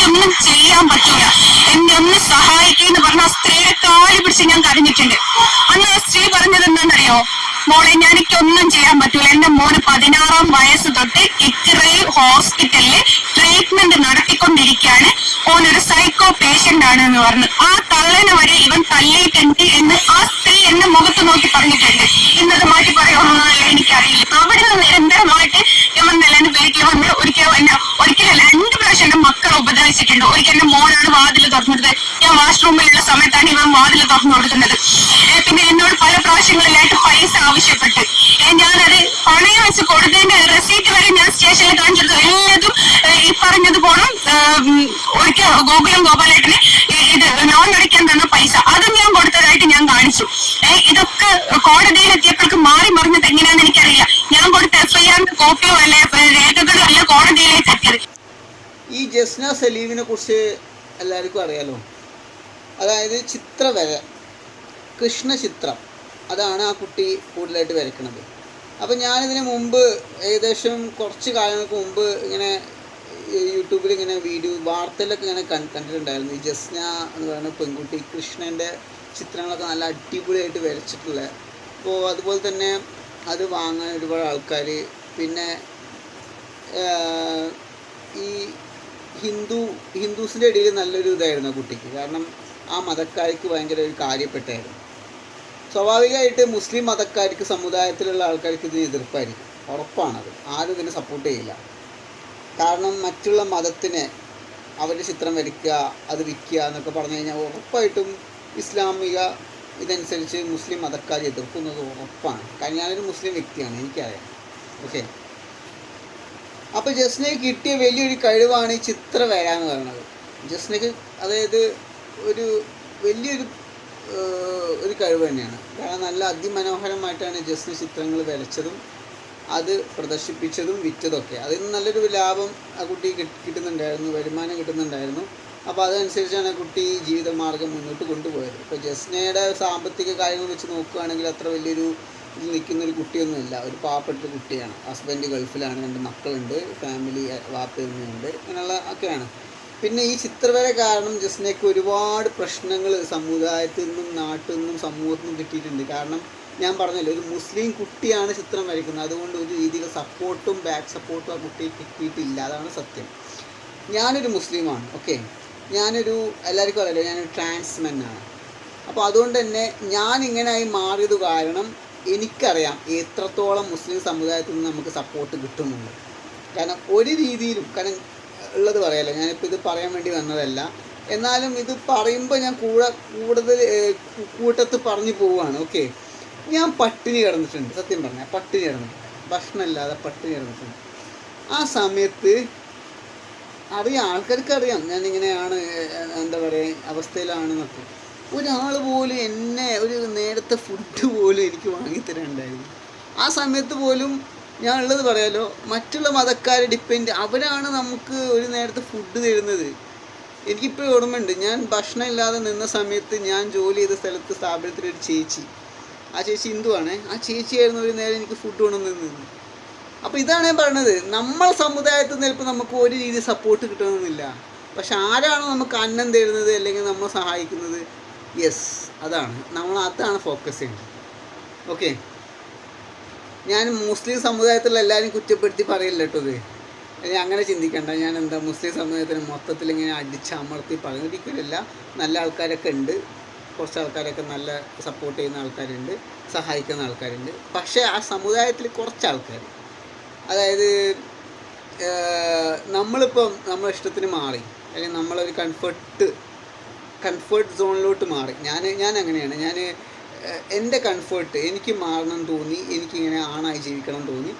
എനിക്കൊന്നും ചെയ്യാൻ പറ്റൂല എന്നെ ഒന്ന് സഹായിക്കെന്ന് പറഞ്ഞ ആ സ്ത്രീയെ കാൽ പിടിച്ച് ഞാൻ കരഞ്ഞിട്ടുണ്ട്. അന്ന് ആ സ്ത്രീ പറഞ്ഞത് എന്താണെന്നറിയോ? മോളെ ഞാൻ എനിക്കൊന്നും ചെയ്യാൻ പറ്റൂല. എന്റെ മോന് പതിനാറാം വയസ്സ് തൊട്ട് ഇക്രയിൽ ഹോസ്പിറ്റലിൽ ട്രീറ്റ്മെന്റ് നടത്തിക്കൊണ്ടിരിക്കുകയാണ്. ഓനൊരു സൈക്കോ പേഷ്യന്റ് ആണ് എന്ന് പറഞ്ഞു. ആ തള്ളനെ വരെ ഇവൻ തല്ലിയിട്ടുണ്ട് എന്ന് ആ സ്ത്രീ എന്നെ മുഖത്ത് നോക്കി പറഞ്ഞിട്ടുണ്ട്. ഇന്നത് മാറ്റി പറയുമെന്നോ എനിക്കറിയില്ല. അവിടെ നിന്ന് നിരന്തരമായിട്ട് ഉപദ്രവിച്ചിട്ടുണ്ട് ഒരിക്കൽ എന്റെ മോനാണ് വാതിൽ കൊടുത്തത് ഞാൻ വാഷ്റൂമിലുള്ള സമയത്താണ് ഇവൻ വാതിൽ തുറന്നു കൊടുക്കുന്നത്. പിന്നെ എന്നോട് പല പ്രാവശ്യങ്ങളിലായിട്ട് പൈസ ആവശ്യപ്പെട്ട്. ഞാനത് പണയം വെച്ച് കൊടുത്തതിന്റെ റെസീറ്റ് വരെ ഞാൻ സ്റ്റേഷനിൽ കാണിച്ചിരുന്നു എല്ലാതും ഈ പറഞ്ഞത് പോണം ഒരിക്കൽ ഗോകുലം ഗോപാലേട്ടന് ഈ- ഇത് ലോൺ അടിക്കാൻ തന്ന പൈസ അതും ഞാൻ കൊടുത്തതായിട്ട് ഞാൻ കാണിച്ചു ഏ, ഇതൊക്കെ കോടതിയിൽ എത്തിയപ്പോഴേക്ക് മാറി മറിഞ്ഞത് എങ്ങനെയാണെന്ന് എനിക്കറിയില്ല ഞാൻ കൊടുത്ത എഫ്ഐആറിന്റെ കോപ്പിയോ അല്ലെ രേഖകളോ അല്ല കോടതിയിലേക്ക് എത്തിയത് ഈ സലീമിനെ കുറിച്ച് എല്ലാവർക്കും അറിയാലോ. അതായത് ചിത്രവര കൃഷ്ണചിത്രം അതാണ് ആ കുട്ടി കൂടുതലായിട്ട് വരയ്ക്കുന്നത് അപ്പം ഞാനിതിന് മുമ്പ് ഏകദേശം കുറച്ച് കാലങ്ങൾക്ക് മുമ്പ് ഇങ്ങനെ യൂട്യൂബിൽ ഇങ്ങനെ വീഡിയോ വാർത്തയിലൊക്കെ ഇങ്ങനെ കണ്ടിട്ടുണ്ടായിരുന്നു. ഈ ജസ്ന എന്ന് പറയുന്ന പെൺകുട്ടി കൃഷ്ണന്റെ ചിത്രങ്ങളൊക്കെ നല്ല അടിപൊളിയായിട്ട് വരച്ചിട്ടുള്ളത് അപ്പോൾ അതുപോലെ തന്നെ അത് വാങ്ങാൻ ഒരുപാട് ആൾക്കാർ പിന്നെ ഈ ഹിന്ദു ഹിന്ദുസിന്റെ ഇടയിൽ നല്ലൊരു ഇതായിരുന്നു കുട്ടിക്ക്. കാരണം ആ മതക്കാർക്ക് ഭയങ്കര ഒരു കാര്യപ്പെട്ടായിരുന്നു. സ്വാഭാവികമായിട്ട് മുസ്ലിം മതക്കാർക്ക് സമുദായത്തിലുള്ള ആൾക്കാർക്ക് ഇതിന് എതിർപ്പായിരിക്കും. ഉറപ്പാണത്. ആരും ഇതിനെ സപ്പോർട്ട് ചെയ്യില്ല. കാരണം മറ്റുള്ള മതത്തിനെ അവരുടെ ചിത്രം വരയ്ക്കുക അത് വിൽക്കുക എന്നൊക്കെ പറഞ്ഞു കഴിഞ്ഞാൽ ഉറപ്പായിട്ടും ഇസ്ലാമിക ഇതനുസരിച്ച് മുസ്ലിം മതക്കാർ എതിർക്കുന്നത് ഉറപ്പാണ്. കാരണം ഞാനൊരു മുസ്ലിം വ്യക്തിയാണ് എനിക്കറിയാം. ഓക്കെ അപ്പോൾ ജസ്നയ്ക്ക് കിട്ടിയ വലിയൊരു കഴിവാണ് ഈ ചിത്ര വര എന്ന് പറയുന്നത്. ജസ്നയ്ക്ക് അതായത് ഒരു വലിയൊരു ഒരു കഴിവ് തന്നെയാണ്. കാരണം നല്ല അതിമനോഹരമായിട്ടാണ് ജസ്ന ചിത്രങ്ങൾ വരച്ചതും അത് പ്രദർശിപ്പിച്ചതും വിറ്റതൊക്കെ. അതിൽ നിന്ന് നല്ലൊരു ലാഭം ആ കുട്ടി കിട്ടുന്നുണ്ടായിരുന്നു വരുമാനം കിട്ടുന്നുണ്ടായിരുന്നു. അപ്പോൾ അതനുസരിച്ചാണ് ആ കുട്ടി ജീവിതമാർഗം മുന്നോട്ട് കൊണ്ടുപോയത്. ഇപ്പോൾ ജസ്നയുടെ സാമ്പത്തിക കാര്യങ്ങൾ വെച്ച് നോക്കുകയാണെങ്കിൽ അത്ര വലിയൊരു നിൽക്കുന്ന ഒരു കുട്ടിയൊന്നുമില്ല. ഒരു പാവപ്പെട്ട കുട്ടിയാണ്. ഹസ്ബൻഡ് ഗൾഫിലാണ്. രണ്ട് മക്കളുണ്ട്. ഫാമിലി വാപ്പയുണ്ട് അങ്ങനെയുള്ള ഒക്കെയാണ്. പിന്നെ ഈ ചിത്രവര കാരണം ജസ്നയ്ക്ക് ഒരുപാട് പ്രശ്നങ്ങൾ സമുദായത്തിൽ നിന്നും നാട്ടിൽ നിന്നും സമൂഹത്തിൽ നിന്നും കിട്ടിയിട്ടുണ്ട്. കാരണം ഞാൻ പറഞ്ഞല്ലോ ഒരു മുസ്ലിം കുട്ടിയാണ് ചിത്രം വരയ്ക്കുന്നത്. അതുകൊണ്ട് ഒരു രീതിയിൽ സപ്പോർട്ടും ബാക്ക് സപ്പോർട്ടും ആ കുട്ടിക്ക് കിട്ടിയിട്ടില്ല. അതാണ് സത്യം. ഞാനൊരു മുസ്ലിമാണ്. ഓക്കെ ഞാനൊരു എല്ലാവർക്കും അറിയാലോ ഞാനൊരു ട്രാൻസ്മെൻ ആണ്. അപ്പോൾ അതുകൊണ്ട് തന്നെ ഞാൻ ഇങ്ങനെയായി മാറിയത് കാരണം എനിക്കറിയാം എത്രത്തോളം മുസ്ലിം സമുദായത്തിൽ നിന്ന് നമുക്ക് സപ്പോർട്ട് കിട്ടുന്നുണ്ട്. കാരണം ഒരു രീതിയിലും കാരണം ഉള്ളത് പറയാലോ ഞാനിപ്പോൾ ഇത് പറയാൻ വേണ്ടി വന്നതല്ല. എന്നാലും ഇത് പറയുമ്പോൾ ഞാൻ കൂടെ കൂടുതൽ കൂട്ടത്ത് പറഞ്ഞു പോവുകയാണ്. ഓക്കെ ഞാൻ പട്ടിണി കിടന്നിട്ടുണ്ട് സത്യം പറഞ്ഞാൽ പട്ടിണി കിടന്നിട്ടുണ്ട്. ഭക്ഷണമില്ലാതെ പട്ടിണി കിടന്നിട്ടുണ്ട്. ആ സമയത്ത് അറിയാം ആൾക്കാർക്ക് അറിയാം ഏഹ്, എന്താ പറയുക അവസ്ഥയിലാണെന്നൊക്കെ. ഒരാൾ പോലും എന്നെ ഒരു നേരത്തെ ഫുഡ് പോലും എനിക്ക് വാങ്ങിത്തരണ്ടായിരുന്നു ആ സമയത്ത് പോലും ഞാൻ ഉള്ളത് പറയാലോ മറ്റുള്ള മതക്കാരെ ഡിപ്പെൻഡ് അവരാണ് നമുക്ക് ഒരു നേരത്തെ ഫുഡ് തരുന്നത്. എനിക്കിപ്പോൾ ഓർമ്മയുണ്ട് ഞാൻ ഭക്ഷണം ഇല്ലാതെ നിന്ന സമയത്ത് ഞാൻ ജോലി ചെയ്ത സ്ഥലത്ത് സ്ഥാപനത്തിലൊരു ചേച്ചി. ആ ചേച്ചി ഹിന്ദുവാണ് ആ ചേച്ചിയായിരുന്നു ഒരു നേരം എനിക്ക് ഫുഡ് കൊണ്ടുവന്ന് നിന്നത് അപ്പോൾ ഇതാണ് ഞാൻ പറഞ്ഞത് നമ്മൾ സമുദായത്തിൽ നിന്ന് ചിലപ്പോൾ നമുക്ക് ഒരു രീതി സപ്പോർട്ട് കിട്ടണമെന്നില്ല. പക്ഷെ ആരാണോ നമുക്ക് അന്നം തരുന്നത് അല്ലെങ്കിൽ നമ്മളെ സഹായിക്കുന്നത് യെസ് അതാണ്. നമ്മൾ അതാണ് ഫോക്കസ് ചെയ്യുന്നത്. ഓക്കെ ഞാൻ മുസ്ലിം സമുദായത്തിലുള്ള എല്ലാവരും കുറ്റപ്പെടുത്തി പറയില്ല കേട്ടോ ഇത്. അങ്ങനെ ചിന്തിക്കണ്ട. ഞാൻ എന്താ മുസ്ലിം സമുദായത്തിന് മൊത്തത്തിൽ ഇങ്ങനെ അടിച്ചമർത്തി പറയുന്നില്ല നല്ല ആൾക്കാരൊക്കെ ഉണ്ട്. കുറച്ച് ആൾക്കാരൊക്കെ നല്ല സപ്പോർട്ട് ചെയ്യുന്ന ആൾക്കാരുണ്ട്. സഹായിക്കുന്ന ആൾക്കാരുണ്ട്. പക്ഷേ ആ സമുദായത്തിൽ കുറച്ച് ആൾക്കാർ അതായത് നമ്മളിപ്പം നമ്മളെ ഇഷ്ടത്തിന് മാറി. അല്ലെങ്കിൽ നമ്മളൊരു കംഫർട്ട് കംഫർട്ട് സോണിലോട്ട് മാറി. ഞാൻ ഞാൻ അങ്ങനെയാണ് ഞാൻ എന്റെ കംഫേർട്ട് എനിക്ക് മാറണം തോന്നി എനിക്കിങ്ങനെ ആണായി ജീവിക്കണം തോന്നി.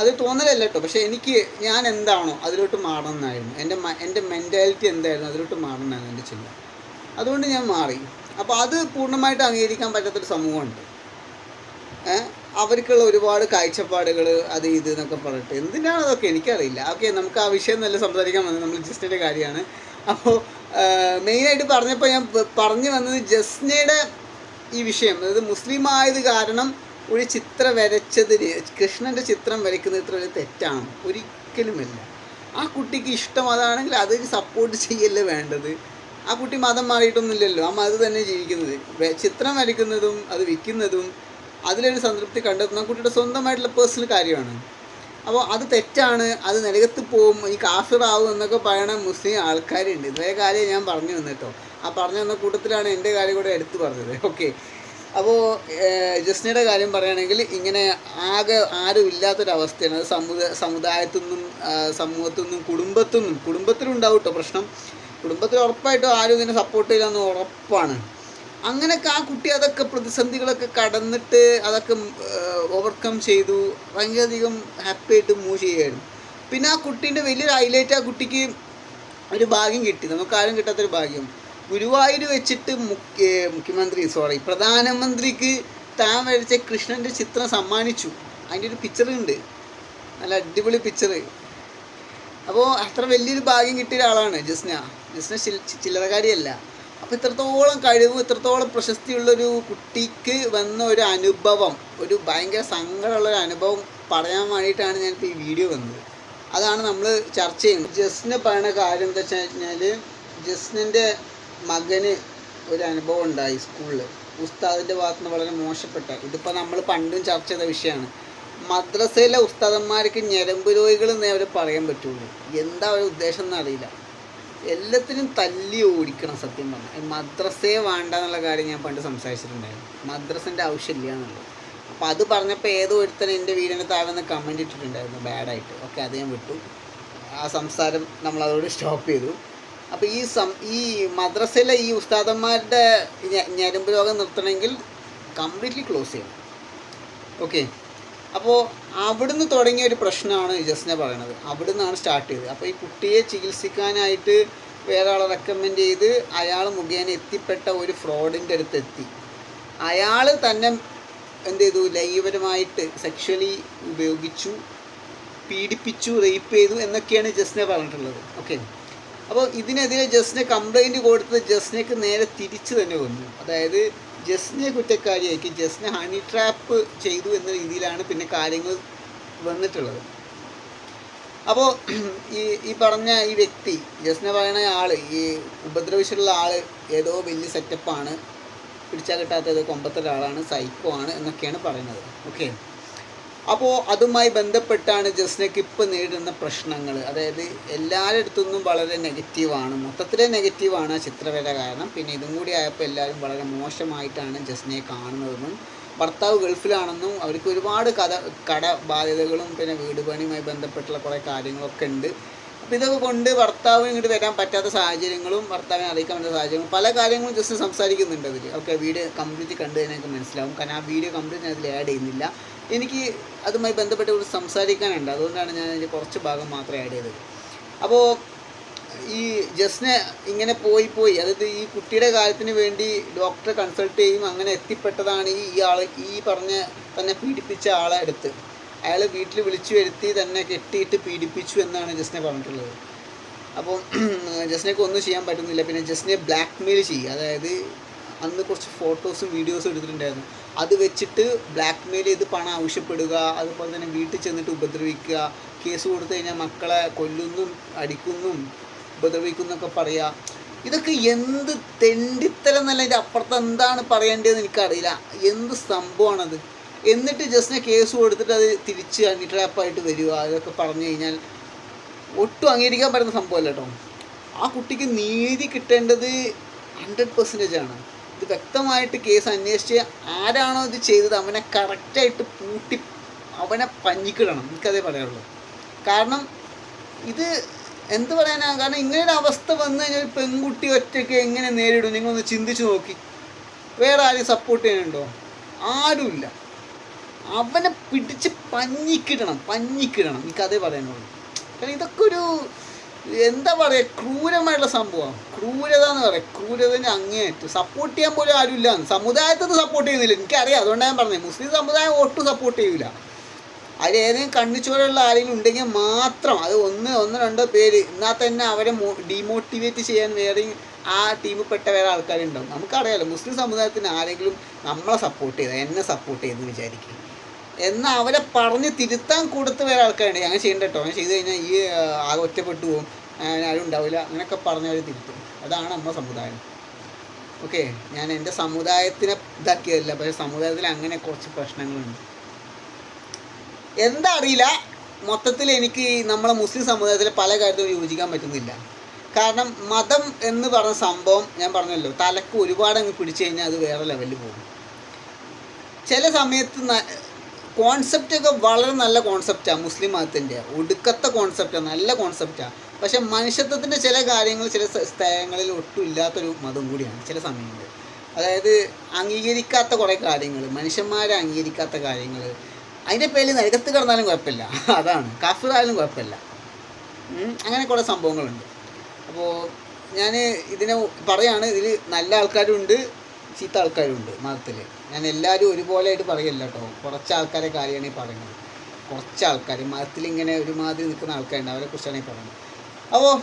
അത് തോന്നലല്ല കേട്ടോ പക്ഷേ എനിക്ക് ഞാൻ എന്താണോ അതിലോട്ട് മാറണം എന്നായിരുന്നു എന്റെ എന്റെ മെന്റാലിറ്റി എന്തായിരുന്നു അതിലോട്ട് മാറണം എന്നായിരുന്നു എന്റെ ചിന്ത. അതുകൊണ്ട് ഞാൻ മാറി. അപ്പോൾ അത് പൂർണമായിട്ട് അംഗീകരിക്കാൻ പറ്റാത്തൊരു സമൂഹമുണ്ട്. അവർക്കുള്ള ഒരുപാട് കാഴ്ചപ്പാടുകൾ അത് ഇത് എന്നൊക്കെ പറഞ്ഞിട്ട്. എന്തിനാണ് അതൊക്കെ എനിക്കറിയില്ല. ഓക്കെ നമുക്ക് ആ വിഷയം നല്ല സംസാരിക്കാൻ വന്നത് നമ്മൾ ജസ്റ്റിന്റെ കാര്യമാണ്. അപ്പോൾ മെയിനായിട്ട് പറഞ്ഞപ്പോൾ ഞാൻ പറഞ്ഞു വന്നത് ജസ്നയുടെ ഈ വിഷയം. അതായത് മുസ്ലിം ആയത് കാരണം ഒരു ചിത്രം വരച്ചതിന് കൃഷ്ണന്റെ ചിത്രം വരയ്ക്കുന്നത് ഇത്ര വലിയ തെറ്റാണ്. ഒരിക്കലുമില്ല. ആ കുട്ടിക്ക് ഇഷ്ടം അതാണെങ്കിൽ അത് സപ്പോർട്ട് ചെയ്യല്ലേ വേണ്ടത്. ആ കുട്ടി മതം മാറിയിട്ടൊന്നുമില്ലല്ലോ. ആ മതം തന്നെ ജീവിക്കുന്നത്. ചിത്രം വരയ്ക്കുന്നതും അത് വിൽക്കുന്നതും അതിലൊരു സംതൃപ്തി കണ്ടെത്തുന്ന കുട്ടിയുടെ സ്വന്തമായിട്ടുള്ള പേഴ്സണൽ കാര്യമാണ്. അപ്പോൾ അത് തെറ്റാണ് അത് നിലകത്ത് പോകും ഈ കാഫിറാവും എന്നൊക്കെ പറയണ മുസ്ലിം ആൾക്കാരുണ്ട്. ഇതേ കാര്യം ഞാൻ പറഞ്ഞു വന്നിട്ടോ ആ പറഞ്ഞു വന്ന കൂട്ടത്തിലാണ് എന്റെ കാര്യം കൂടെ എടുത്തു പറഞ്ഞത്. ഓക്കെ. അപ്പോൾ ജസ്നയുടെ കാര്യം പറയുകയാണെങ്കിൽ ഇങ്ങനെ ആകെ ആരും ഇല്ലാത്തൊരവസ്ഥയാണ്. അത് സമുദായ സമുദായത്തു നിന്നും സമൂഹത്തു നിന്നും കുടുംബത്തു നിന്നും കുടുംബത്തിലുണ്ടാവും കേട്ടോ പ്രശ്നം. കുടുംബത്തിൽ ഉറപ്പായിട്ടും ആരും ഇതിനെ സപ്പോർട്ട് ചെയ്യില്ലെന്ന് ഉറപ്പാണ്. അങ്ങനെയൊക്കെ ആ കുട്ടി അതൊക്കെ പ്രതിസന്ധികളൊക്കെ കടന്നിട്ട് അതൊക്കെ ഓവർകം ചെയ്തു. ഭയങ്കരധികം ഹാപ്പി ആയിട്ട് മൂവ് ചെയ്യുമായിരുന്നു പിന്നെ ആ കുട്ടീന്റെ വലിയൊരു ഹൈലൈറ്റ് ആ കുട്ടിക്ക് ഒരു ഭാഗ്യം കിട്ടി. നമുക്ക് ആരും കിട്ടാത്തൊരു ഭാഗ്യം. ഗുരുവായൂർ വെച്ചിട്ട് മുഖ്യ മുഖ്യമന്ത്രി സോറി പ്രധാനമന്ത്രിക്ക് താൻ വരച്ച കൃഷ്ണന്റെ ചിത്രം സമ്മാനിച്ചു. അതിന്റെ ഒരു പിക്ചർ ഉണ്ട്. നല്ല അടിപൊളി പിക്ചർ അപ്പോൾ അത്ര വലിയൊരു ഭാഗ്യം കിട്ടിയ ഒരാളാണ് ജസ്ന. ജസ്ന ചില്ലറകാരിയല്ല. അപ്പോൾ ഇത്രത്തോളം കഴിവും ഇത്രത്തോളം പ്രശസ്തിയുള്ളൊരു കുട്ടിക്ക് വന്ന ഒരു അനുഭവം ഒരു ഭയങ്കര സങ്കടമുള്ള ഒരു അനുഭവം പറയാൻ വേണ്ടിയിട്ടാണ് ഞാനിപ്പോൾ ഈ വീഡിയോ വന്നത്. അതാണ് നമ്മൾ ചർച്ച ചെയ്യുന്നത്. ജസ്റ്റിന് പറയുന്ന കാര്യം എന്താ വെച്ച് കഴിഞ്ഞാൽ ജസ്നന്റെ മകന് ഒരു അനുഭവം ഉണ്ടായി സ്കൂളിൽ ഉസ്താദിന്റെ ഭാഗത്തു നിന്ന് വളരെ മോശപ്പെട്ട ഇതിപ്പോൾ നമ്മൾ പണ്ടും ചർച്ച ചെയ്ത വിഷയമാണ്. മദ്രസയിലെ ഉസ്താദന്മാർക്ക് ഞരമ്പ് രോഗികൾ എന്നേ അവർ പറയാൻ പറ്റുള്ളൂ. എന്താ ഒരു ഉദ്ദേശം എന്നറിയില്ല. എല്ലാത്തിനും തല്ലി ഓടിക്കണം സത്യം പറഞ്ഞാൽ മദ്രസയെ വേണ്ട എന്നുള്ള കാര്യം ഞാൻ പണ്ട് സംസാരിച്ചിട്ടുണ്ടായിരുന്നു. മദ്രസന്റെ ആവശ്യമില്ല എന്നുള്ളത്. അപ്പോൾ അത് പറഞ്ഞപ്പോൾ ഏതോ ഒരുത്തൻ എന്റെ വീടിന്റെ താഴെ നിന്ന് കമന്റ് ഇട്ടിട്ടുണ്ടായിരുന്നു ബാഡായിട്ട് ഓക്കെ അത് ഞാൻ വിട്ടു. ആ സംസാരം നമ്മൾ അതോട് സ്റ്റോപ്പ് ചെയ്തു. അപ്പോൾ ഈ സം ഈ മദ്രസയിലെ ഈ ഉസ്താദന്മാരുടെ ഞരമ്പ് രോഗം നിർത്തണമെങ്കിൽ കംപ്ലീറ്റ്ലി ക്ലോസ് ചെയ്യണം. ഓക്കെ അപ്പോൾ അവിടുന്ന് തുടങ്ങിയ ഒരു പ്രശ്നമാണ് ജസ്ന പറയണത്. അവിടുന്നാണ് സ്റ്റാർട്ട് ചെയ്തത്. അപ്പോൾ ഈ കുട്ടിയെ ചികിത്സിക്കാനായിട്ട് വേറെ ആളെ റെക്കമെൻഡ് ചെയ്ത് അയാൾ മുഖേന എത്തിപ്പെട്ട ഒരു ഫ്രോഡിന്റെ അടുത്ത് എത്തി. അയാൾ തന്നെ എന്ത് ചെയ്തു? ലൈംഗികപരമായിട്ട് സെക്ഷലി ഉപയോഗിച്ചു പീഡിപ്പിച്ചു റേപ്പ് ചെയ്തു എന്നൊക്കെയാണ് ജസ്ന പറഞ്ഞിട്ടുള്ളത്. ഓക്കെ അപ്പോൾ ഇതിനെതിരെ ജസ്നെ കംപ്ലൈന്റ് കൊടുത്തത് ജസ്നയ്ക്ക് നേരെ തിരിച്ചു തന്നെ വന്നു. അതായത് ജസ്നെ കുറ്റക്കാരിയാക്കി ജസ്നെ ഹണി ട്രാപ്പ് ചെയ്തു എന്ന രീതിയിലാണ് പിന്നെ കാര്യങ്ങൾ വന്നിട്ടുള്ളത്. അപ്പോൾ ഈ ഈ പറഞ്ഞ ഈ വ്യക്തി ജസ്ന പറയുന്ന ആൾ ഈ ഉപദ്രവിച്ചിട്ടുള്ള ആൾ ഏതോ വലിയ സെറ്റപ്പാണ് പിടിച്ചാൽ കിട്ടാത്ത ഏതോ കൊമ്പത്തൊരാളാണ് സൈക്കോ ആണ് എന്നൊക്കെയാണ് പറയുന്നത്. ഓക്കെ അപ്പോൾ അതുമായി ബന്ധപ്പെട്ടാണ് ജസ്നയ്ക്ക് ഇപ്പോൾ നേരിടുന്ന പ്രശ്നങ്ങൾ അതായത് എല്ലാവരുടെ വളരെ നെഗറ്റീവാണ്. മൊത്തത്തിലെ നെഗറ്റീവാണ് ആ ചിത്രവര കാരണം. പിന്നെ ഇതും കൂടി ആയപ്പോൾ എല്ലാവരും വളരെ മോശമായിട്ടാണ് ജസ്നയെ കാണുന്നതെന്നും ഭർത്താവ് ഗൾഫിലാണെന്നും അവർക്ക് ഒരുപാട് കഥ കട ബാധ്യതകളും പിന്നെ വീട് പണിയുമായി ബന്ധപ്പെട്ടുള്ള കുറേ കാര്യങ്ങളൊക്കെ ഉണ്ട്. അപ്പോൾ ഇതൊക്കെ കൊണ്ട് ഭർത്താവിന് ഇങ്ങോട്ട് വരാൻ പറ്റാത്ത സാഹചര്യങ്ങളും ഭർത്താവിനെ അറിയിക്കാൻ പറ്റുന്ന സാഹചര്യങ്ങളും പല കാര്യങ്ങളും ജസ്റ്റ് സംസാരിക്കുന്നുണ്ട് അതിൽ ഓക്കെ വീഡിയോ കംപ്ലീറ്റ് കണ്ടു കഴിഞ്ഞാൽ മനസ്സിലാവും. കാരണം ആ വീഡിയോ കംപ്ലീറ്റ് അതിൽ ആഡ് ചെയ്യുന്നില്ല. എനിക്ക് അതുമായി ബന്ധപ്പെട്ട് കുറച്ച് സംസാരിക്കാനുണ്ട്. അതുകൊണ്ടാണ് ഞാൻ അതിന്റെ കുറച്ച് ഭാഗം മാത്രമേ ആഡ് ചെയ്തത്. അപ്പോൾ ഈ ജസ്നെ ഇങ്ങനെ പോയി പോയി അതായത് ഈ കുട്ടിയുടെ കാര്യത്തിന് വേണ്ടി ഡോക്ടറെ കൺസൾട്ട് ചെയ്യും അങ്ങനെ എത്തിപ്പെട്ടതാണ് ഈ ആളെ ഈ പറഞ്ഞ തന്നെ പീഡിപ്പിച്ച ആളെ അടുത്ത്. അയാൾ വീട്ടിൽ വിളിച്ചു വരുത്തി തന്നെ കെട്ടിയിട്ട് പീഡിപ്പിച്ചു എന്നാണ് ജസ്നെ പറഞ്ഞിട്ടുള്ളത്. അപ്പോൾ ജസ്നയ്ക്ക് ഒന്നും ചെയ്യാൻ പറ്റുന്നില്ല. പിന്നെ ജസ്നെ ബ്ലാക്ക് മെയിൽ ചെയ്യുക അതായത് അന്ന് കുറച്ച് ഫോട്ടോസും വീഡിയോസും എടുത്തിട്ടുണ്ടായിരുന്നു. അത് വെച്ചിട്ട് ബ്ലാക്ക് മെയിൽ ചെയ്ത് പണം ആവശ്യപ്പെടുക അതുപോലെ തന്നെ വീട്ടിൽ ചെന്നിട്ട് ഉപദ്രവിക്കുക കേസ് കൊടുത്തു കഴിഞ്ഞാൽ മക്കളെ കൊല്ലുന്നും അടിക്കുന്നും ഉപദ്രവിക്കുന്നൊക്കെ പറയുക ഇതൊക്കെ എന്ത് തെണ്ടിത്തരം എന്നല്ല ഇതിന്റെ അപ്പുറത്ത് എന്താണ് പറയേണ്ടതെന്ന് എനിക്കറിയില്ല. എന്ത് സംഭവമാണത്? എന്നിട്ട് ജസ്റ്റിനെ കേസ് കൊടുത്തിട്ട് അത് തിരിച്ച് അണിട്രാപ്പായിട്ട് വരിക അതൊക്കെ പറഞ്ഞു കഴിഞ്ഞാൽ ഒട്ടും അംഗീകരിക്കാൻ പറ്റുന്ന സംഭവമല്ല കേട്ടോ. ആ കുട്ടിക്ക് നീതി കിട്ടേണ്ടത് ഹൺഡ്രഡ് പെർസെന്റേജ് ആണ്. ഇത് വ്യക്തമായിട്ട് കേസ് അന്വേഷിച്ച് ആരാണോ ഇത് ചെയ്തത് അവനെ കറക്റ്റായിട്ട് പൂട്ടി അവനെ പഞ്ഞിക്കിടണം. എനിക്കതേ പറയാനുള്ളൂ. കാരണം ഇത് എന്ത് പറയാനാ കാരണം ഇങ്ങനെ അവസ്ഥ വന്നു കഴിഞ്ഞാൽ ഒരു പെൺകുട്ടി ഒറ്റയ്ക്ക് എങ്ങനെ നേരിടും? നിങ്ങളൊന്ന് ചിന്തിച്ചു നോക്കി. വേറെ ആരും സപ്പോർട്ട് ചെയ്യാനുണ്ടോ? ആരുമില്ല. അവനെ പിടിച്ച് പഞ്ഞിക്കിടണം പഞ്ഞിക്കിടണം. എനിക്കതേ പറയാനുള്ളൂ. കാരണം ഇതൊക്കെ ഒരു എന്താ പറയുക ക്രൂരമായിട്ടുള്ള സംഭവമാണ് ക്രൂരത എന്ന് പറയാം ക്രൂരതന്നെ അങ്ങേയറ്റം. സപ്പോർട്ട് ചെയ്യാൻ പോലും ആരുമില്ല. സമുദായത്തിൽ നിന്ന് സപ്പോർട്ട് ചെയ്യുന്നില്ല. എനിക്കറിയാം. അതുകൊണ്ടാണ് ഞാൻ പറഞ്ഞത് മുസ്ലിം സമുദായം ഒട്ടും സപ്പോർട്ട് ചെയ്യില്ല അതിൽ ഏതെങ്കിലും കണ്ണിച്ചോരുള്ള ആരെങ്കിലും ഉണ്ടെങ്കിൽ മാത്രം അത് ഒന്ന് ഒന്ന് രണ്ടോ പേര്. എന്നാൽ തന്നെ അവരെ ഡീമോട്ടിവേറ്റ് ചെയ്യാൻ വേറെ ആ ടീമിൽ പെട്ട വേറെ ആൾക്കാരുണ്ടാവും. നമുക്കറിയാലോ മുസ്ലിം സമുദായത്തിന് ആരെങ്കിലും നമ്മളെ സപ്പോർട്ട് ചെയ്ത എന്നെ സപ്പോർട്ട് ചെയ്തെന്ന് വിചാരിക്കും. എന്നാൽ അവരെ പറഞ്ഞ് തിരുത്താൻ കൊടുത്ത് വേറെ ആൾക്കാരുണ്ട്. അങ്ങനെ ചെയ്യണ്ട കേട്ടോ അങ്ങനെ ചെയ്ത് കഴിഞ്ഞാൽ ഈ ഒറ്റപ്പെട്ടു പോകും ആരും ഉണ്ടാവില്ല. അങ്ങനെയൊക്കെ പറഞ്ഞ് അവർ തിരുത്തും. അതാണ് നമ്മുടെ സമുദായം. ഓക്കെ? ഞാൻ എന്റെ സമുദായത്തിനെ ഇതാക്കിയതല്ല. പക്ഷേ സമുദായത്തിൽ അങ്ങനെ കുറച്ച് പ്രശ്നങ്ങളുണ്ട്. എന്താ അറിയില്ല. മൊത്തത്തിൽ എനിക്ക് നമ്മളെ മുസ്ലിം സമുദായത്തിലെ പല കാര്യത്തിലും യോജിക്കാൻ പറ്റുന്നില്ല. കാരണം മതം എന്ന് പറഞ്ഞ സംഭവം ഞാൻ പറഞ്ഞല്ലോ. തലക്ക് ഒരുപാട് അങ്ങ് പിടിച്ചു കഴിഞ്ഞാൽ അത് വേറെ ലെവലിൽ പോകും. ചില സമയത്ത് കോൺസെപ്റ്റ് ഒക്കെ വളരെ നല്ല കോൺസെപ്റ്റാണ് മുസ്ലിം മതത്തിന്റെ. ഒടുക്കത്തെ കോൺസെപ്റ്റാണ് നല്ല കോൺസെപ്റ്റാണ് പക്ഷെ മനുഷ്യത്വത്തിന്റെ ചില കാര്യങ്ങൾ ചില സ്ഥലങ്ങളിൽ ഒട്ടും ഇല്ലാത്തൊരു മതം കൂടിയാണ് ചില സമയങ്ങളിൽ. അതായത് അംഗീകരിക്കാത്ത കുറേ കാര്യങ്ങൾ മനുഷ്യന്മാരെ അംഗീകരിക്കാത്ത കാര്യങ്ങൾ. അതിന്റെ പേരിൽ നരകത്ത് കിടന്നാലും കുഴപ്പമില്ല. അതാണ്. കാഫിറായാലും കുഴപ്പമില്ല. അങ്ങനെ കുറേ സംഭവങ്ങളുണ്ട്. അപ്പോൾ ഞാൻ ഇതിനെ പറയാണ്. ഇതിൽ നല്ല ആൾക്കാരും ഉണ്ട് ചീത്ത ആൾക്കാരുണ്ട് മതത്തിൽ ഞാൻ എല്ലാവരും ഒരുപോലെ ആയിട്ട് പറയല്ല കേട്ടോ കുറച്ച് ആൾക്കാരെ കാര്യമാണ് ഈ പറയുന്നത്. കുറച്ച് ആൾക്കാർ മതത്തിൽ ഇങ്ങനെ ഒരുമാതിരി നിൽക്കുന്ന ആൾക്കാരുണ്ട്. അവരെ കുറിച്ചാണ് ഈ പറയുന്നത്. അപ്പോൾ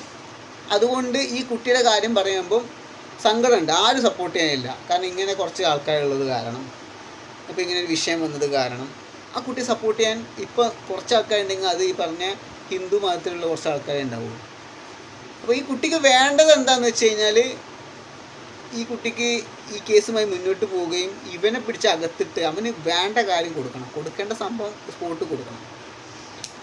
അതുകൊണ്ട് ഈ കുട്ടിയുടെ കാര്യം പറയുമ്പം സങ്കടമുണ്ട്. ആരും സപ്പോർട്ട് ചെയ്യാനില്ല. കാരണം ഇങ്ങനെ കുറച്ച് ആൾക്കാരുള്ളത് കാരണം. അപ്പോൾ ഇങ്ങനെ ഒരു വിഷയം വന്നത് കാരണം. ആ കുട്ടിയെ സപ്പോർട്ട് ചെയ്യാൻ ഇപ്പോൾ കുറച്ച് ആൾക്കാരുണ്ടെങ്കിൽ അത് ഈ പറഞ്ഞ ഹിന്ദു മതത്തിലുള്ള കുറച്ച് ആൾക്കാരുണ്ടാവുള്ളൂ അപ്പോൾ ഈ കുട്ടിക്ക് വേണ്ടത് എന്താണെന്ന് വെച്ച് കഴിഞ്ഞാൽ ഈ കുട്ടിക്ക് ഈ കേസുമായി മുന്നോട്ട് പോവുകയും ഇവനെ പിടിച്ച് അകത്തിട്ട് അവന് വേണ്ട കാര്യം കൊടുക്കണം. കൊടുക്കേണ്ട സംഭവം സ്പോട്ട് കൊടുക്കണം.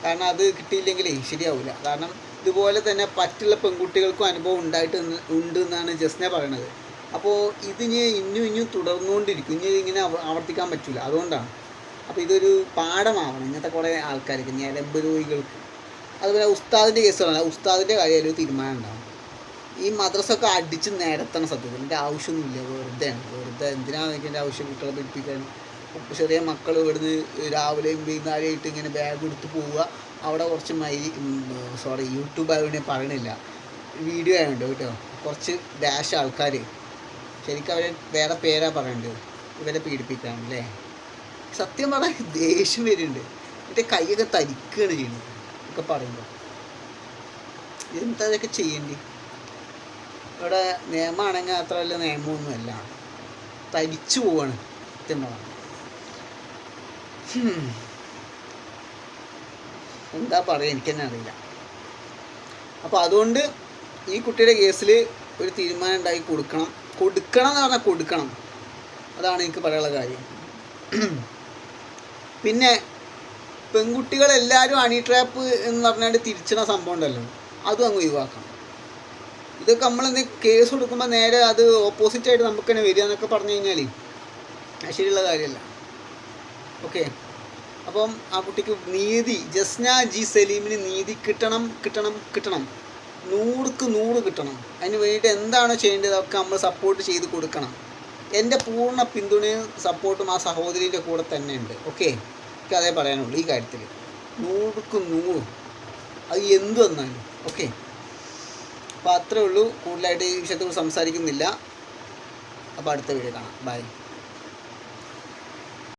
കാരണം അത് കിട്ടിയില്ലെങ്കിലേ ശരിയാവില്ല കാരണം ഇതുപോലെ തന്നെ പറ്റുള്ള പെൺകുട്ടികൾക്കും അനുഭവം ഉണ്ടായിട്ട് ഉണ്ട് എന്നാണ് ജസ്നെ പറയണത്. അപ്പോൾ ഇതിന് ഇന്നും ഇനിയും തുടർന്നുകൊണ്ടിരിക്കും. ഇനി ഇങ്ങനെ ആവർത്തിക്കാൻ പറ്റില്ല അതുകൊണ്ടാണ്. അപ്പോൾ ഇതൊരു പാഠമാവണം. ഇങ്ങനത്തെ കുറേ ആൾക്കാർക്ക് ഞരമ്പ് രോഗികൾക്ക്. അതുപോലെ ഉസ്താദിന്റെ കേസുകളാണ്. ഉസ്താദിന്റെ കാര്യമായാലും തീരുമാനം ഉണ്ടാവും ഈ മദ്രസൊക്കെ അടിച്ച് നിരത്തണം സത്യത്തിൽ. എന്റെ ആവശ്യമൊന്നുമില്ല. വെറുതെയാണ് വെറുതെ എന്തിനാണ് എനിക്ക് എന്റെ ആവശ്യം കുട്ടികളെ പഠിപ്പിക്കാൻ? ചെറിയ മക്കൾ ഇവിടുന്ന് രാവിലെയും വൈകുന്നേരമായിട്ട് ഇങ്ങനെ ബാഗ് എടുത്ത് പോവുക. അവിടെ കുറച്ച് മൈ സോറി യൂട്യൂബ് ആയതുകൊണ്ട് പറയണില്ല. വീഡിയോ ആയതുകൊണ്ട് കേട്ടോ. കുറച്ച് ഡാഷ് ആൾക്കാർ. ശരിക്കും അവരെ വേറെ പേരാ പറയേണ്ടത്. ഇവരെ പീഡിപ്പിക്കാൻ അല്ലേ? സത്യം പറഞ്ഞാൽ ദേഷ്യം വരുന്നുണ്ട്. എന്റെ കൈയൊക്കെ തരിക്കുകയാണ് ചെയ്യുന്നത്. ഒക്കെ പറയുമ്പോൾ എന്താ ഇതൊക്കെ ചെയ്യേണ്ടി? ഇവിടെ നിയമമാണെങ്കിൽ അത്ര വലിയ നിയമമൊന്നുമല്ല. തരിച്ചു പോവാണ് കൃത്യമാണ് എന്താ പറയുക എനിക്ക് തന്നെ അറിയില്ല. അപ്പോൾ അതുകൊണ്ട് ഈ കുട്ടിയുടെ കേസിൽ ഒരു തീരുമാനം ഉണ്ടാക്കി കൊടുക്കണം. കൊടുക്കണം എന്ന് പറഞ്ഞാൽ കൊടുക്കണം. അതാണ് എനിക്ക് പറയാനുള്ള കാര്യം. പിന്നെ പെൺകുട്ടികളെല്ലാവരും അണി ട്രാപ്പ് എന്ന് പറഞ്ഞാൽ തിരിച്ചണ സംഭവം ഉണ്ടല്ലോ. അതും അങ്ങ് ഒഴിവാക്കണം. ഇതൊക്കെ നമ്മൾ എന്ത് കേസ് കൊടുക്കുമ്പോൾ നേരെ അത് ഓപ്പോസിറ്റ് ആയിട്ട് നമുക്ക് തന്നെ വരിക എന്നൊക്കെ പറഞ്ഞു കഴിഞ്ഞാൽ ശരിയുള്ള കാര്യമല്ല. ഓക്കെ അപ്പം ആ കുട്ടിക്ക് നീതി ജസ്ന ജി സലീമിന് നീതി കിട്ടണം കിട്ടണം കിട്ടണം. നൂറുക്ക് നൂറ് കിട്ടണം. അതിന് വേണ്ടിയിട്ട് എന്താണ് ചെയ്യേണ്ടത് അതൊക്കെ നമ്മൾ സപ്പോർട്ട് ചെയ്ത് കൊടുക്കണം. എന്റെ പൂർണ പിന്തുണയും സപ്പോർട്ടും ആ സഹോദരിന്റെ കൂടെ തന്നെ ഉണ്ട് ഓക്കെ എനിക്ക് അതേ പറയാനുള്ളൂ ഈ കാര്യത്തിൽ നൂറുക്ക് നൂറ്. അത് എന്തു വന്നാലും. ഓക്കെ അപ്പോൾ അത്രേ ഉള്ളൂ. കൂടുതലായിട്ട് ഈ വിഷയത്തിൽ സംസാരിക്കുന്നില്ല. അപ്പോൾ അടുത്ത വീഡിയോ കാണാം. ബൈ